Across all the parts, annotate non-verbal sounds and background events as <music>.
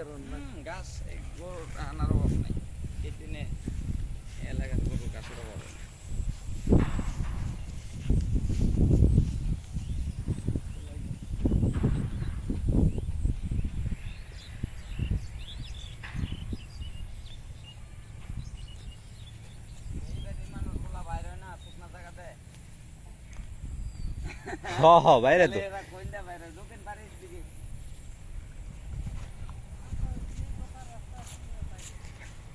কারণ না? গাছ গরুর আনার অভাব নেই। এই এলাকার গরুর গাছের অভাব নেই বাইরে হয় না হ হ বাইরে তো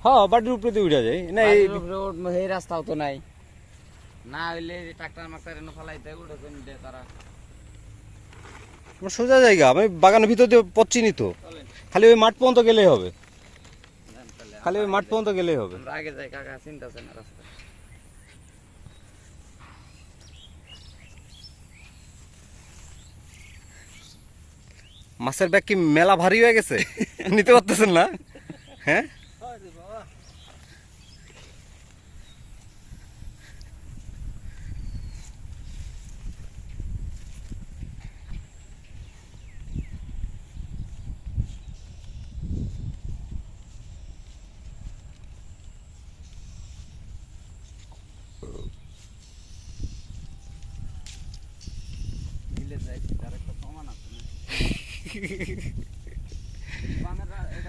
ঢোকেন বাড়ির উপরে দিয়ে উঠা যায়। না এই এই রাস্তাও তো নাই। না হইলে ট্রাক্টর মাক্টার এনে ফেলাইতে উঠে কোন দে তারা। আমার সোজা জায়গা আমি বাগানের ভিতর দিয়ে পথ চিনি তো। খালি ওই মাঠ পর্যন্ত গেলেই হবে। খালি ওই মাঠ পর্যন্ত গেলেই হবে। আগে যাই কাকা চিন্তা আছে না রাস্তা। মাছের ব্যাগ কি মেলা ভারী হয়ে গেছে? <laughs> নিতে পারতেছেন না? হ্যাঁ? আরে বাবা তার একটা সমান আছে না।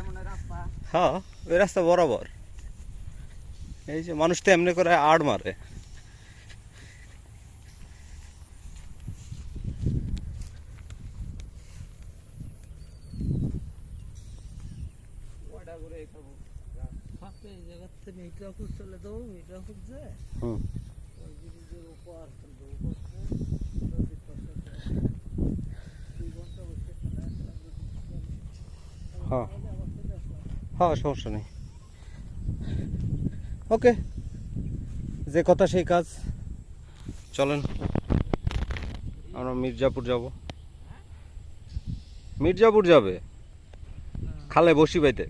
মনে হয় রাস্তা। হ্যাঁ ওই রাস্তা বরাবর। এই যে মানুষ তো এমনি করে আড় মারে। ওটা হ্যাঁ। হ্যাঁ সমস্যা নেই। ওকে। যে কথা সেই কাজ। চলেন। আমরা মির্জাপুর যাব। মির্জাপুর যাবে? খালে বসি বাইতে।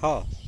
হ্যাঁ।